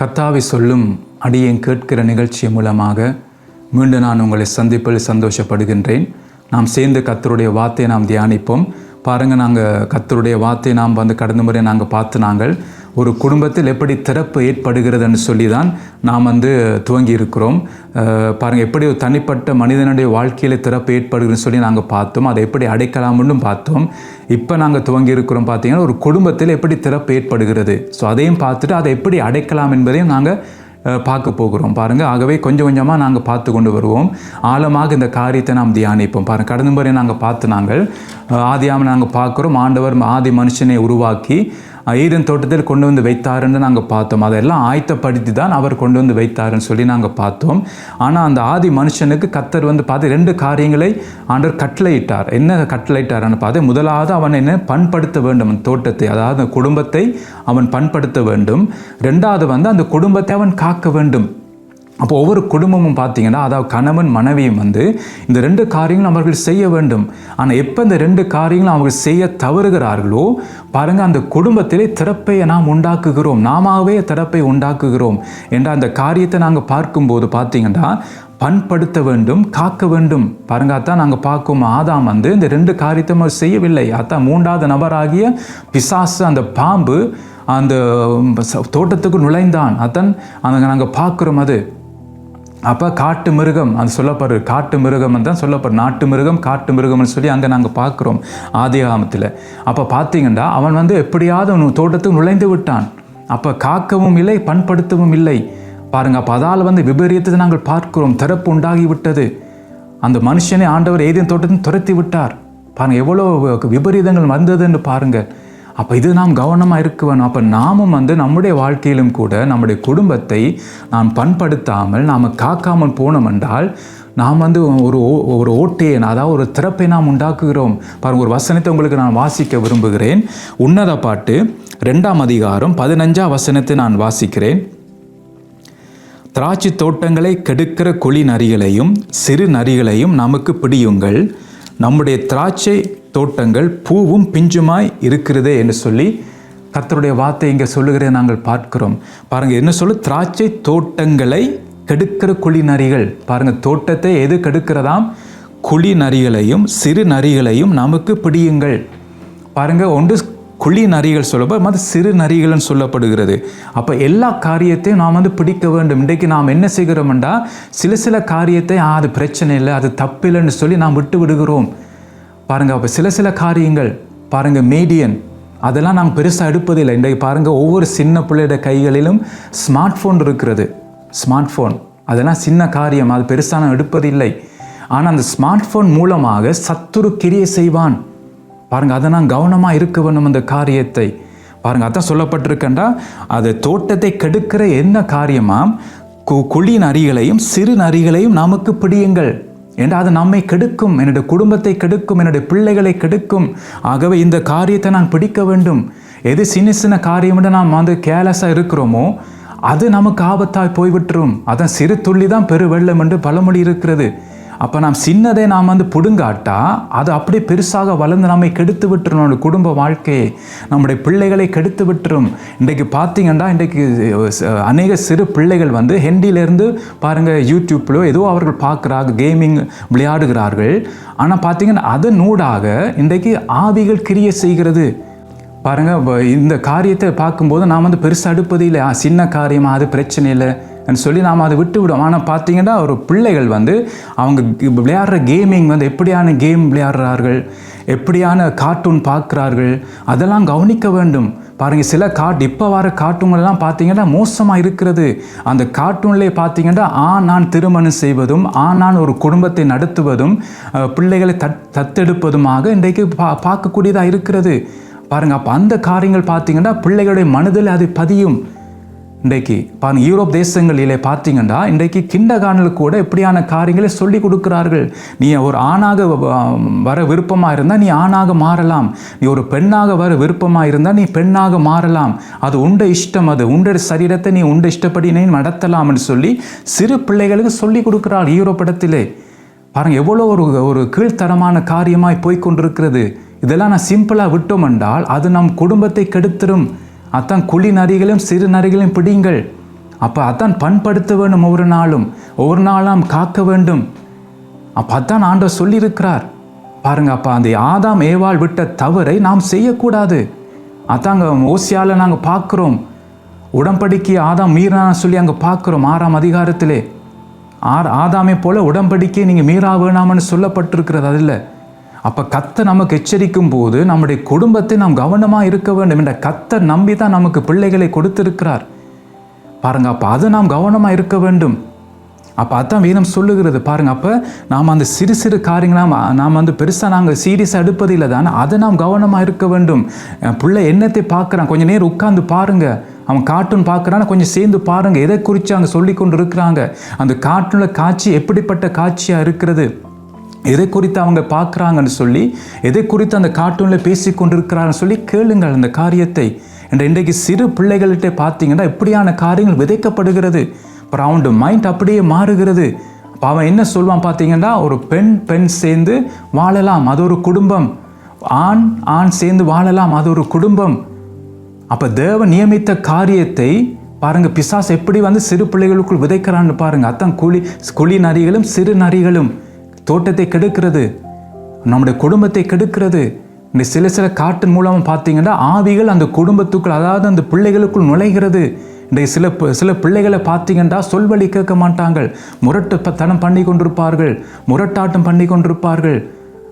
கத்தாவை சொல்லும் அடியேன் கேட்கிற நிகழ்ச்சி மூலமாக மீண்டும் நான் உங்களை சந்திப்பில் சந்தோஷப்படுகின்றேன். நாம் சேர்ந்து கத்தருடைய வார்த்தையை நாம் தியானிப்போம். பாருங்கள் நாங்கள் கத்தருடைய வார்த்தையை நாம் வந்து கடந்த முறை நாங்கள் பார்த்து நாங்கள் ஒரு குடும்பத்தில் எப்படி திறப்பு ஏற்படுகிறதுன்னு சொல்லி தான் நாம் வந்து துவங்கி இருக்கிறோம் பாருங்கள் எப்படி ஒரு தனிப்பட்ட மனிதனுடைய வாழ்க்கையில் திறப்பு ஏற்படுகிறதுன்னு சொல்லி நாங்கள் பார்த்தோம். அதை எப்படி அடைக்கலாம்னு பார்த்தோம். இப்போ நாங்கள் துவங்கி இருக்கிறோம் பார்த்தீங்கன்னா ஒரு குடும்பத்தில் எப்படி திறப்பு ஏற்படுகிறது? ஸோ அதையும் பார்த்துட்டு அதை எப்படி அடைக்கலாம் என்பதையும் நாங்கள் பார்க்க போகிறோம். பாருங்கள் ஆகவே கொஞ்சம் கொஞ்சமாக நாங்கள் பார்த்து கொண்டு வருவோம். ஆழமாக இந்த காரியத்தை நாம் தியானிப்போம். பாருங்கள் கடந்த முறை நாங்கள் பார்த்து நாங்கள் ஆதியாமல் நாங்கள் பார்க்குறோம். ஆண்டவர் ஆதி மனுஷனை உருவாக்கி ஈரன் தோட்டத்தில் கொண்டு வந்து வைத்தாருன்னு நாங்கள் பார்த்தோம். அதெல்லாம் ஆயத்தப்படுத்தி தான் அவர் கொண்டு வந்து வைத்தாருன்னு சொல்லி நாங்கள் பார்த்தோம். ஆனால் அந்த ஆதி மனுஷனுக்கு கத்தர் வந்து பார்த்து ரெண்டு காரியங்களை ஆண்டவர் கட்டளையிட்டார். என்ன கட்டளையிட்டார்னு பார்த்து முதலாவது அவன் என்ன பண்படுத்த வேண்டும் அந்த தோட்டத்தை அதாவது குடும்பத்தை அவன் பண்படுத்த வேண்டும். ரெண்டாவது வந்து அந்த குடும்பத்தை அவன் காக்க வேண்டும். அப்போ ஒவ்வொரு குடும்பமும் பார்த்தீங்கன்னா அதாவது கணவன் மனைவியும் வந்து இந்த ரெண்டு காரியங்களும் அவர்கள் செய்ய வேண்டும். ஆனால் எப்போ இந்த ரெண்டு காரியங்களும் அவர்கள் செய்ய தவறுகிறார்களோ பாருங்கள் அந்த குடும்பத்திலே திறப்பை நாம் உண்டாக்குகிறோம். நாமாவே திறப்பை உண்டாக்குகிறோம் என்ற அந்த காரியத்தை நாங்கள் பார்க்கும்போது பார்த்தீங்கன்னா பண்படுத்த வேண்டும் காக்க வேண்டும். பாருங்க அத்தான் நாங்கள் பார்க்கும் ஆதாம் வந்து இந்த ரெண்டு காரியத்தை அவர் செய்யவில்லை. அதான் மூன்றாவது நபராகிய பிசாசு அந்த பாம்பு அந்த தோட்டத்துக்கு நுழைந்தான். அத்தன் அந்த நாங்கள் பார்க்குறோம் அது. அப்போ காட்டு மிருகம் அது சொல்லப்படுற காட்டு மிருகம் தான் சொல்லப்படுற. நாட்டு மிருகம் காட்டு மிருகம்னு சொல்லி அங்கே நாங்கள் பார்க்குறோம் ஆதிகாமத்தில் அப்போ பார்த்தீங்கன்னா அவன் வந்து எப்படியாவது அவன் தோட்டத்துக்கு நுழைந்து விட்டான். அப்போ காக்கவும் இல்லை பண்படுத்தவும் இல்லை. பாருங்கள் அப்போ அதால் வந்து விபரீதத்தை நாங்கள் பார்க்கிறோம். திறப்பு உண்டாகி விட்டது அந்த மனுஷனை ஆண்டவர் ஏதேன் தோட்டத்தில் துரத்தி விட்டார். பாருங்கள் எவ்வளோ விபரீதங்கள் வந்ததுன்னு பாருங்கள் அப்போ இது நாம் கவனமாக இருக்க வேணும். அப்போ நாமும் வந்து நம்முடைய வாழ்க்கையிலும் கூட நம்முடைய குடும்பத்தை நாம் பண்படுத்தாமல் நாம் காக்காமல் போனோம் என்றால் நாம் வந்து ஒரு ஓ- ஒரு ஓட்டையை அதாவது ஒரு திறப்பை நாம் உண்டாக்குகிறோம். பாருங்கள் ஒரு வசனத்தை உங்களுக்கு நான் வாசிக்க விரும்புகிறேன். உன்னத பாட்டு ரெண்டாம் அதிகாரம் பதினஞ்சாம் வசனத்தை நான் வாசிக்கிறேன். திராட்சை தோட்டங்களை கெடுக்கிற கொளி நரிகளையும் சிறு நரிகளையும் நமக்கு பிடியுங்கள். நம்முடைய திராட்சை தோட்டங்கள் பூவும் பிஞ்சுமாய் இருக்கிறதே என்று சொல்லி கர்த்தருடைய வார்த்தை இங்கே சொல்லுகிறத நாங்கள் பார்க்கிறோம். பாருங்கள் என்ன சொல்லு திராட்சை தோட்டங்களை கெடுக்கிற குழி நரிகள் பாருங்கள் தோட்டத்தை எது கெடுக்கிறதாம்? குழி நரிகளையும் சிறு நரிகளையும் நமக்கு பிடியுங்கள். பாருங்கள் ஒன்று குழி நரிகள் சொல்லப்போ மற்ற சிறு நரிகள்னு சொல்லப்படுகிறது. அப்போ எல்லா காரியத்தையும் நாம் வந்து பிடிக்க வேண்டும். இன்றைக்கு நாம் என்ன செய்கிறோம்டா சில சில காரியத்தை "ஆ, அது பிரச்சனை இல்லை அது தப்பில்லைன்னு சொல்லி நாம் விட்டு விடுகிறோம். பாருங்கள் அப்போ சில சில காரியங்கள் பாருங்கள் மீடியன் அதெல்லாம் நாங்கள் பெருசாக எடுப்பதில்லை. இன்றைக்கு பாருங்கள் ஒவ்வொரு சின்ன பிள்ளையோட கைகளிலும் ஸ்மார்ட் ஃபோன் இருக்கிறது. ஸ்மார்ட் ஃபோன் அதெல்லாம் சின்ன காரியம் அது பெருசாக நான் எடுப்பதில்லை. ஆனால் அந்த ஸ்மார்ட் ஃபோன் மூலமாக சத்துரு கிரியை செய்வான். பாருங்கள் அதை நான் கவனமாக இருக்க வேணும் அந்த காரியத்தை. பாருங்கள் அதான் சொல்லப்பட்டிருக்கண்டா அது தோட்டத்தை கெடுக்கிற என்ன காரியமாம் கு- குழி நரிகளையும் சிறு நரிகளையும் நமக்கு பிடியுங்கள். ஏன்னா அது நம்மை கெடுக்கும் என்னுடைய குடும்பத்தை கெடுக்கும் என்னுடைய பிள்ளைகளை கெடுக்கும். ஆகவே இந்த காரியத்தை நான் பிடிக்க வேண்டும். எது சின்ன சின்ன காரியம்னு நாம் வந்து கேலஸாக இருக்கிறோமோ அது நமக்கு ஆபத்தாய் போய்விட்டுரும். அதான் சிறு துள்ளி தான் பெரு வெள்ளம் என்று பழமொழி இருக்கிறது. அப்போ நாம் சின்னதை நாம் வந்து பிடுங்காட்டா அது அப்படியே பெருசாக வளர்ந்து நம்மை கெடுத்து விட்டுரும். நம்முடைய குடும்ப வாழ்க்கையை நம்முடைய பிள்ளைகளை கெடுத்து விட்டுரும். இன்றைக்கு பார்த்தீங்கன்னா இன்றைக்கு அநேக சிறு பிள்ளைகள் வந்து ஹெண்டிலேருந்து பாருங்கள் யூடியூப்லோ ஏதோ அவர்கள் பார்க்குறாங்க கேமிங் விளையாடுகிறார்கள். ஆனால் பார்த்தீங்கன்னா அதனூடாக ஊடாக இன்றைக்கு ஆவிகள் கிரிய செய்கிறது. பாருங்கள் வ- இந்த காரியத்தை பார்க்கும்போது நாம் வந்து பெருசாக அடுப்பது இல்லை ஆ, சின்ன காரியமாக அது பிரச்சனை இல்லை. சொல்லி நாம் அதை விட்டு விடுவோம் ஆனால் பார்த்தீங்கன்னா ஒரு பிள்ளைகள் வந்து அவங்க விளையாடுற கேமிங் வந்து எப்படியான கேம் விளையாடுறார்கள் எப்படியான கார்ட்டூன் பார்க்குறார்கள் அதெல்லாம் கவனிக்க வேண்டும். பாருங்கள் சில காட் இப்போ வர கார்ட்டூன்கள்லாம் பார்த்தீங்கன்னா மோசமாக இருக்கிறது. அந்த கார்ட்டூன்லேயே பார்த்தீங்கன்னா ஆ நான் திருமணம் செய்வதும் ஆ நான் ஒரு குடும்பத்தை நடத்துவதும் பிள்ளைகளை தத் தத்தெடுப்பதுமாக இன்றைக்கு பா பார்க்கக்கூடியதாக இருக்கிறது. பாருங்கள் அப்போ அந்த காரியங்கள் பார்த்தீங்கன்னா பிள்ளைகளுடைய மனதில் அது பதியும். இன்றைக்கு பாருங்க யூரோப் தேசங்களிலே பார்த்தீங்கன்னா இன்றைக்கு கிண்டகானல் கூட இப்படியான காரியங்களை சொல்லி கொடுக்கிறார்கள். நீ ஒரு ஆணாக வ- வர விருப்பமாக இருந்தால் நீ ஆணாக மாறலாம். நீ ஒரு பெண்ணாக வர விருப்பமாக இருந்தால் நீ பெண்ணாக மாறலாம். அது உண்ட இஷ்டம் அது. உண்ட சரீரத்தை நீ உண்ட இஷ்டப்படி நீ நடத்தலாம்னு சொல்லி சிறு பிள்ளைகளுக்கு சொல்லி கொடுக்கிறார் யூரோப் இடத்திலே. பாருங்க எவ்வளோ ஒரு ஒரு கீழ்த்தரமான காரியமாய் போய்க்கொண்டிருக்கிறது இதெல்லாம் நான் சிம்பிளாக விட்டோம் என்றால் அது நம் குடும்பத்தை கெடுத்துரும். அதான் குழி நரிகளையும் சிறு நரிகளையும் பிடிங்கள் அப்போ அதான் பண்படுத்த வேண்டும் ஒவ்வொரு நாளும். ஒவ்வொரு நாளாம் காக்க வேண்டும். அப்போ அதான் ஆண்டவர் சொல்லியிருக்கிறார். பாருங்க அப்போ அந்த ஆதாம் ஏவாள் விட்ட தவறை நாம் செய்யக்கூடாது. அதாங்க ஓசியால் நாங்கள் பார்க்குறோம். உடன்படிக்கை ஆதாம் மீறான்னு சொல்லி அங்கே பார்க்குறோம் ஆறாம் அதிகாரத்திலே. ஆர் ஆதாமை போல உடம்படிக்கே நீங்கள் மீறா வேணாமன்னு சொல்லப்பட்டிருக்கிறது அதில். அப்போ கத்த நமக்கு எச்சரிக்கும் போது நம்முடைய குடும்பத்தை நாம் கவனமாக இருக்க வேண்டும் என்ற கத்தை நம்பி தான் நமக்கு பிள்ளைகளை கொடுத்திருக்கிறார். பாருங்க அப்போ அதை நாம் கவனமாக இருக்க வேண்டும். அப்போ அதான் வேதம் சொல்லுகிறது. பாருங்க அப்போ நாம் அந்த சிறு சிறு காரியங்களாம் நாம் வந்து பெருசாக நாங்கள் சீரியஸாக எடுப்பதில்லை. தானே அதை நாம் கவனமாக இருக்க வேண்டும். பிள்ளை என்னத்தை பார்க்குறான்? கொஞ்சம் நேரம் உட்காந்து பாருங்க. அவன் கார்ட்டூன் பார்க்குறான்னு கொஞ்சம் சேர்ந்து பாருங்கள் எதை குறித்து அங்கே சொல்லி கொண்டு இருக்கிறாங்க அந்த கார்ட்டூனில் காட்சி எப்படிப்பட்ட காட்சியாக இருக்கிறது? எதை குறித்து அவங்க பார்க்குறாங்கன்னு சொல்லி எதை குறித்து அந்த கார்ட்டூனில் பேசி கொண்டிருக்கிறாங்கன்னு சொல்லி கேளுங்கள் அந்த காரியத்தை. என்ற இன்றைக்கு சிறு பிள்ளைகள்கிட்ட பார்த்தீங்கன்னா இப்படியான காரியங்கள் விதைக்கப்படுகிறது. அப்புறம் அவனோட மைண்ட் அப்படியே மாறுகிறது. அப்போ அவன் என்ன சொல்வான் பார்த்தீங்கன்னா ஒரு பெண் பெண் சேர்ந்து வாழலாம் அது ஒரு குடும்பம். ஆண் ஆண் சேர்ந்து வாழலாம் அது ஒரு குடும்பம். அப்போ தேவ நியமித்த காரியத்தை பாருங்க பிசாஸ் எப்படி வந்து சிறு பிள்ளைகளுக்குள் விதைக்கிறான்னு பாருங்க. அதான் குழி குழி நரிகளும் சிறு நரிகளும். தோட்டத்தை கெடுக்கிறது நம்முடைய குடும்பத்தை கெடுக்கிறது. இந்த சில சில காட்டின் மூலமாக பார்த்தீங்கன்னா ஆவிகள் அந்த குடும்பத்துக்குள் அதாவது அந்த பிள்ளைகளுக்குள் நுழைகிறது. இன்றைய சில சில பிள்ளைகளை பார்த்தீங்கன்னா சொல்வழி கேட்க மாட்டாங்கள் முரட்டு தனம் பண்ணி கொண்டிருப்பார்கள். முரட்டாட்டம் பண்ணி கொண்டிருப்பார்கள்.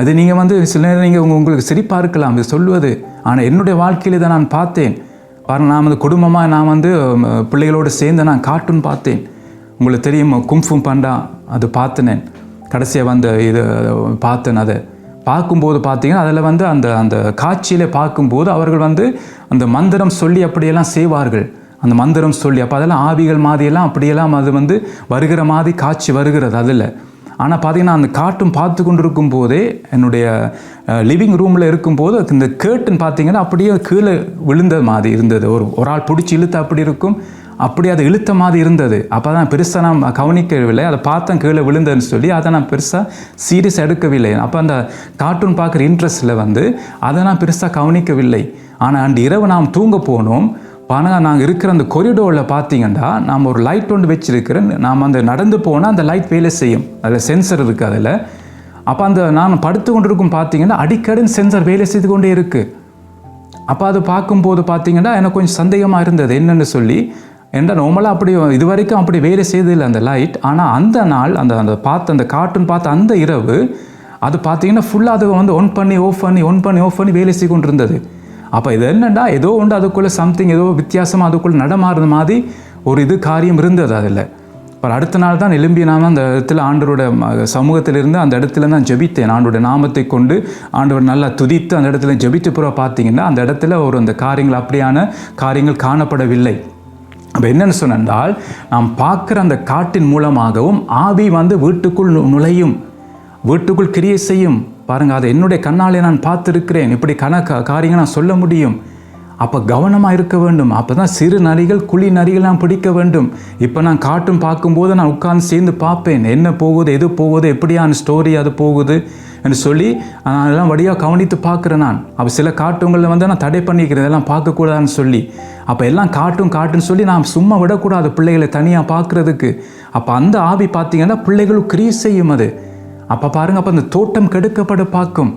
அது நீங்கள் வந்து சில நேரம் நீங்கள் உங்கள் உங்களுக்கு சிரிப்பாக இருக்கலாம் இது சொல்வது. ஆனால் என்னுடைய வாழ்க்கையில் இதை நான் பார்த்தேன். பாருங்கள் நான் வந்து குடும்பமாக நான் வந்து பிள்ளைகளோடு சேர்ந்து நான் கார்ட்டூன் பார்த்தேன். உங்களுக்கு தெரியும் கும்ஃபும் பண்டா அது பார்த்துனேன். கடைசியாக வந்து இது பார்த்தேன் அதை பார்க்கும்போது பார்த்தீங்கன்னா அதில் வந்து அந்த அந்த காட்சியில் பார்க்கும்போது அவர்கள் வந்து அந்த மந்திரம் சொல்லி அப்படியெல்லாம் செய்வார்கள். அந்த மந்திரம் சொல்லி அப்போ அதெல்லாம் ஆவிகள் மாதிரியெல்லாம் அப்படியெல்லாம் அது வந்து வருகிற மாதிரி காட்சி வருகிறது அதில். ஆனால் பார்த்தீங்கன்னா அந்த காட்டும் பார்த்து கொண்டிருக்கும் போதே என்னுடைய லிவிங் ரூமில் இருக்கும்போது இந்த கேர்டன் பார்த்தீங்கன்னா அப்படியே கீழே விழுந்த மாதிரி இருந்தது. ஒரு ஒரு ஆள் பிடிச்சி இழுத்து அப்படி இருக்கும். அப்படி அது இழுத்த மாதிரி இருந்தது. அப்போ தான் பெருசாக நான் கவனிக்கவில்லை. அதை பார்த்தேன் கீழே விழுந்ததுன்னு சொல்லி அதை நான் பெருசாக சீரியஸ் எடுக்கவில்லை. அப்போ அந்த கார்ட்டூன் பார்க்குற இன்ட்ரெஸ்ட்டில் வந்து அதை நான் பெருசாக கவனிக்கவில்லை. ஆனால் அன்று இரவு நாம் தூங்க போனோம். ஆனால் நாங்கள் இருக்கிற அந்த கொரிடோரில் பார்த்தீங்கன்னா நாம் ஒரு லைட் ஒன்று வச்சுருக்கிறேன் நாம் அந்த நடந்து போனால் அந்த லைட் வேலை செய்யும். அதில் சென்சர் இருக்குது அதில். அப்போ அந்த நான் படுத்து கொண்டிருக்கும் பார்த்தீங்கன்னா அடிக்கடி சென்சர் வேலை செய்து கொண்டே இருக்குது அப்போ அது பார்க்கும்போது பார்த்தீங்கன்னா எனக்கு கொஞ்சம் சந்தேகமாக இருந்தது. என்னன்னு சொல்லி என்ற நார்மலாக அப்படி இது வரைக்கும் அப்படி வேலை செய்ததில்லை அந்த லைட் ஆனால் அந்த நாள் அந்த அந்த பார்த்த அந்த கார்ட்டூன் பார்த்த அந்த இரவு அது பார்த்தீங்கன்னா ஃபுல்லாக அது வந்து ஒன் பண்ணி ஆஃப் பண்ணி ஒன் பண்ணி ஆஃப் பண்ணி வேலை செய்ய கொண்டு இருந்தது அப்போ இது என்னடா ஏதோ ஒன்று அதுக்குள்ளே சம்திங் ஏதோ வித்தியாசமாக அதுக்குள்ளே நடமாறுற மாதிரி ஒரு இது காரியம் இருந்தது அதில். அப்புறம் அடுத்த நாள் தான் எலும்பி நான் அந்த இடத்துல ஆண்டவரோட ம- சமூகத்திலிருந்து அந்த இடத்துல தான் ஜெபித்தேன். ஆண்டோட நாமத்தை கொண்டு ஆண்டவர் நல்லா துதித்து அந்த இடத்துல ஜெபித்து பிறகு பார்த்தீங்கன்னா அந்த இடத்துல ஒரு அந்த காரியங்கள் அப்படியான காரியங்கள் காணப்படவில்லை. அப்போ என்னென்னு சொன்னால் நாம் பார்க்குற அந்த காட்டின் மூலமாகவும் ஆவி வந்து வீட்டுக்குள் நுழையும் வீட்டுக்குள் கிரியை செய்யும். பாருங்க அதை என்னுடைய கண்ணாலே நான் பார்த்துருக்கிறேன். இப்படி கண காரியங்கள் நான் சொல்ல முடியும். அப்போ கவனமாக இருக்க வேண்டும். அப்போ தான் சிறு நரிகள் குழி நரிகள் நான் பிடிக்க வேண்டும். இப்போ நான் காட்டும் பார்க்கும்போது நான் உட்கார்ந்து சேர்ந்து பார்ப்பேன். என்ன போகுது எது போகுது எப்படியான ஸ்டோரி அது போகுது? என்று சொல்லி நான் அதெல்லாம் வழியாக கவனித்து பார்க்குறேன் நான். அப்போ சில காட்டுங்களில் வந்து நான் தடை பண்ணிக்கிறேன் இதெல்லாம் பார்க்கக்கூடாதுன்னு சொல்லி. அப்போ எல்லாம் காட்டும் காட்டுன்னு சொல்லி நான் சும்மா விடக்கூடாது பிள்ளைகளை தனியாக பார்க்குறதுக்கு. அப்போ அந்த ஆவி பார்த்தீங்கன்னா பிள்ளைகளும் கிரியை செய்யும் அது. அப்போ பாருங்க அப்போ அந்த தோட்டம் கெடுக்கப்பட பார்க்கும்.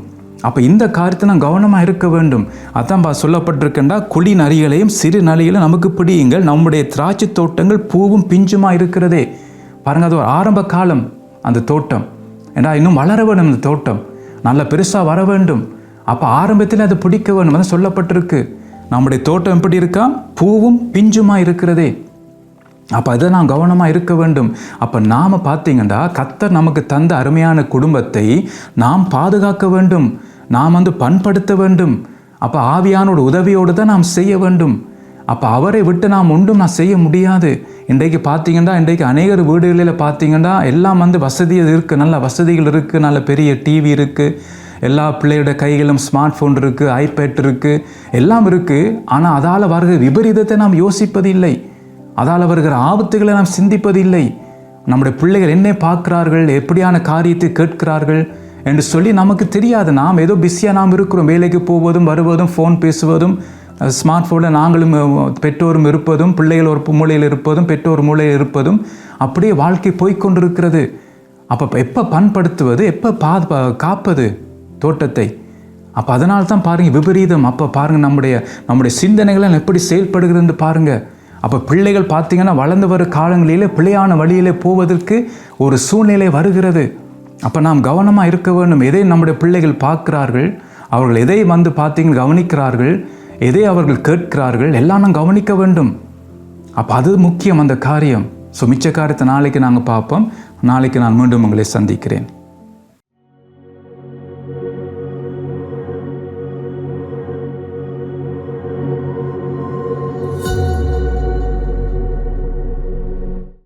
அப்போ இந்த காரியத்தை நான் கவனமாக இருக்க வேண்டும். அதான் பா சொல்லப்பட்டிருக்கேன்டா குழி நரிகளையும் சிறு நரிகளையும் நமக்கு பிடியுங்கள். நம்முடைய திராட்சை தோட்டங்கள் பூவும் பிஞ்சுமா இருக்கிறதே. பாருங்கள் அது ஒரு ஆரம்ப காலம் அந்த தோட்டம். ஏன்னா இன்னும் வளர வேணும் இந்த தோட்டம். நல்ல பெருசாக வர வேண்டும். அப்போ ஆரம்பத்தில் அது பிடிக்க வேண்டும் அதான் சொல்லப்பட்டிருக்கு. நம்முடைய தோட்டம் எப்படி இருக்கா? பூவும் பிஞ்சுமா இருக்கிறதே. அப்போ அதை நான் கவனமாக இருக்க வேண்டும். அப்போ நாம் பார்த்தீங்கன்னா கத்தர் நமக்கு தந்த அருமையான குடும்பத்தை நாம் பாதுகாக்க வேண்டும். நாம் வந்து பண்படுத்த வேண்டும். அப்போ ஆவியானோட உதவியோடு தான் நாம் செய்ய வேண்டும். அப்போ அவரை விட்டு நாம் ஒன்றும் நான் செய்ய முடியாது. இன்றைக்கு பார்த்தீங்கன்னா இன்றைக்கு அநேகர் வீடுகளில் பார்த்தீங்கன்னா எல்லாம் வந்து வசதி இருக்குது நல்ல வசதிகள் இருக்குது நல்ல பெரிய டிவி இருக்குது எல்லா பிள்ளையோட கைகளும் ஸ்மார்ட் ஃபோன் இருக்குது ஐபேட் இருக்குது எல்லாம் இருக்குது ஆனால் அதால் வருகிற விபரீதத்தை நாம் யோசிப்பதில்லை. அதால் வருகிற ஆபத்துகளை நாம் சிந்திப்பதில்லை. நம்முடைய பிள்ளைகள் என்ன பார்க்கிறார்கள்? எப்படியான காரியத்தை கேட்கிறார்கள்? என்று சொல்லி நமக்கு தெரியாது. நாம் ஏதோ பிஸியாக நாம் இருக்கிறோம். வேலைக்கு போவதும் வருவதும் ஃபோன் பேசுவதும். ஸ்மார்ட் ஃபோனில் நாங்களும் பெற்றோரும் இருப்பதும் பிள்ளைகள் ஒரு மூலையில் இருப்பதும் பெற்றோர் மூலையில் இருப்பதும் அப்படியே வாழ்க்கை போய்கொண்டிருக்கிறது அப்போ எப்போ பண்படுத்துவது எப்போ பா காப்பது தோட்டத்தை? அப்போ அதனால தான் பாருங்கள் விபரீதம். அப்போ பாருங்கள் நம்முடைய நம்முடைய சிந்தனைகளை எப்படி செயல்படுகிறதுன்னு பாருங்கள் அப்போ பிள்ளைகள் பார்த்திங்கன்னா வளர்ந்து வர காலங்களிலே பிள்ளையான வழியிலே போவதற்கு ஒரு சூழ்நிலை வருகிறது. அப்போ நாம் கவனமாக இருக்க வேண்டும். எதை நம்முடைய பிள்ளைகள் பார்க்கிறார்கள்? அவர்கள் எதை வந்து பார்த்தீங்கன்னா கவனிக்கிறார்கள்? எதை அவர்கள் கேட்கிறார்கள் எல்லாம் நான் கவனிக்க வேண்டும். அப்போ அது முக்கியம் அந்த காரியம். ஸோ மிச்ச காரியத்தை நாளைக்கு நாங்கள் பார்ப்போம். நாளைக்கு நான் மீண்டும் உங்களை சந்திக்கிறேன்.